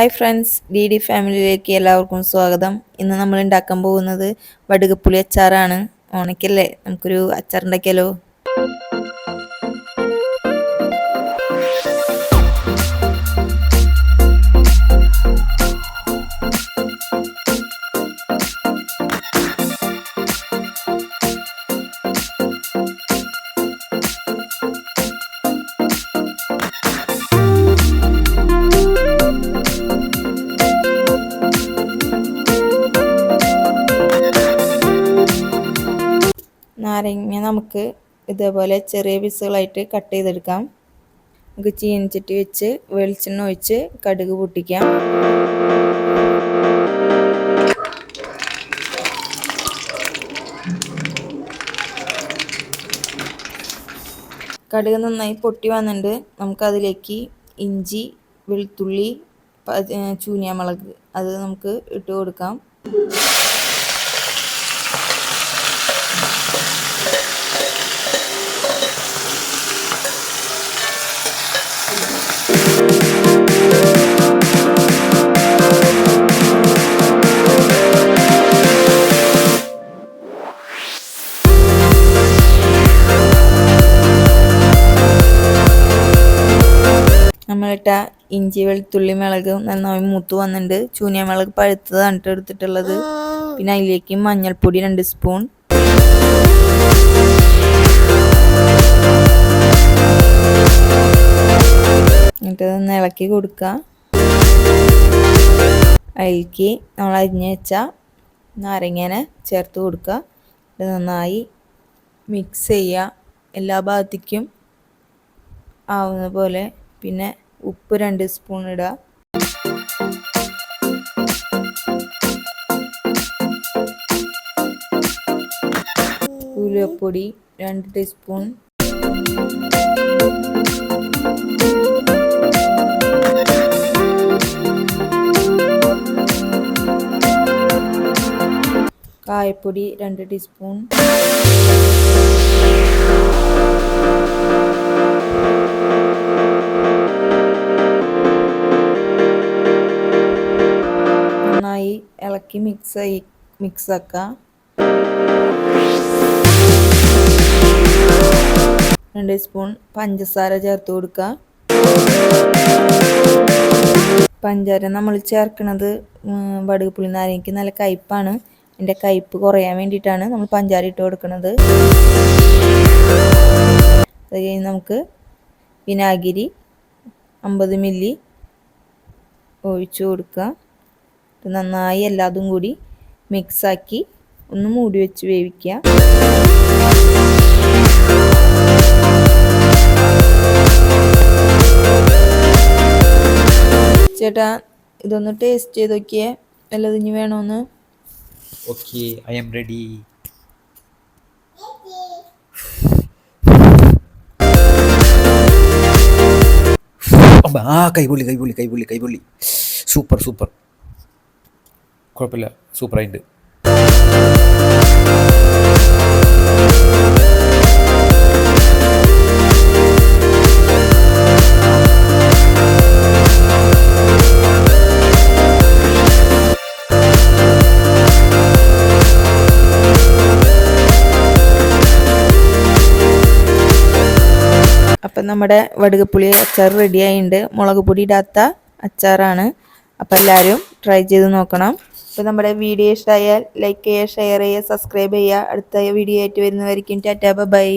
Hi friends D D ഫാമിലിയിലേക്ക് എല്ലാവർക്കും സ്വാഗതം. ഇന്ന് നമ്മൾ ഉണ്ടാക്കാൻ പോകുന്നത് വടുകപ്പുളി അച്ചാറാണ്. ഓണയ്ക്കല്ലേ നമുക്കൊരു അച്ചാർ നാരങ്ങ നമുക്ക് ഇതേപോലെ ചെറിയ പീസുകളായിട്ട് കട്ട് ചെയ്തെടുക്കാം. നമുക്ക് ചീനിച്ചിട്ട് വെച്ച് വെളിച്ചെണ്ണ ഒഴിച്ച് കടുക് പൊട്ടിക്കാം. കടുക് നന്നായി പൊട്ടി വന്നിട്ടുണ്ട്. നമുക്കതിലേക്ക് ഇഞ്ചി വെളുത്തുള്ളി ചൂനിയാമുളക് അത് നമുക്ക് ഇട്ട് കൊടുക്കാം. നമ്മളിട്ട ഇഞ്ചി വെളുത്തുള്ളി മുളക് നന്നായി മൂത്ത് വന്നിട്ടുണ്ട്. ചൂനിയ മുളക് പഴുത്തതാണ് ട്ടോ എടുത്തിട്ടുള്ളത്. പിന്നെ അതിലേക്ക് മഞ്ഞൾപ്പൊടി രണ്ട് സ്പൂൺ. എന്നിട്ട് ഒന്ന് ഇളക്കി കൊടുക്കുക അതിലേക്ക് നമ്മൾ അരിഞ്ഞ് വെച്ച നാരങ്ങേനെ ചേർത്ത് കൊടുക്കുക ഇത് നന്നായി മിക്സ് ചെയ്യുക. എല്ലാ ഭാഗത്തേക്കും ആവുന്ന പോലെ. പിന്നെ ഉപ്പ് രണ്ട് സ്പൂൺ ഇടുക ഉലുവപ്പൊടി രണ്ട് ടീസ്പൂൺ. കായപ്പൊടി രണ്ട് ടീസ്പൂൺ. ഇളക്കി മിക്സ് മിക്സ് ആക്കുക രണ്ട് സ്പൂൺ പഞ്ചസാര ചേർത്ത് കൊടുക്കുക പഞ്ചാര നമ്മൾ ചേർക്കുന്നത് ചേർക്കണത് വടുകപ്പുളി നാരങ്ങയ്ക്ക് നല്ല കയ്പ്പാണ്. എന്റെ കയ്പ്പ് കുറയാൻ വേണ്ടിയിട്ടാണ് നമ്മൾ പഞ്ചാര ഇട്ട് കൊടുക്കുന്നത് അത് കഴിഞ്ഞ് നമുക്ക് വിനാഗിരി അമ്പത് മില്ലി ഒഴിച്ചു കൊടുക്കുക നന്നായി എല്ലാതും കൂടി മിക്സാക്കി ഒന്ന് മൂടി വെച്ച് വേവിക്കുക. ചേട്ടാ ഇതൊന്ന് ടേസ്റ്റ് ചെയ്ത് നോക്കിയേ. നല്ലത് ഇനി വേണോന്ന്? ഓക്കെ ഐ എം റെഡി ആ കൈപൊള്ളി കൈപൊള്ളി കൈപൊള്ളി കൈപൊള്ളി. സൂപ്പർ സൂപ്പർ കുഴപ്പമില്ല. സൂപ്പറായിട്ട് അപ്പം നമ്മുടെ വടുകപ്പുളി അച്ചാർ റെഡിയായിട്ടുണ്ട് മുളക് പൊടി ഇടാത്ത അച്ചാറാണ്. അപ്പം എല്ലാവരും ട്രൈ ചെയ്ത് നോക്കണം. അപ്പോൾ നമ്മുടെ വീഡിയോ ഇഷ്ടമായാൽ ലൈക്ക് ചെയ്യുക ഷെയർ ചെയ്യുക സബ്സ്ക്രൈബ് ചെയ്യുക. അടുത്ത വീഡിയോ ആയിട്ട് വരുന്നവരിക്കും ടാറ്റാ ബൈ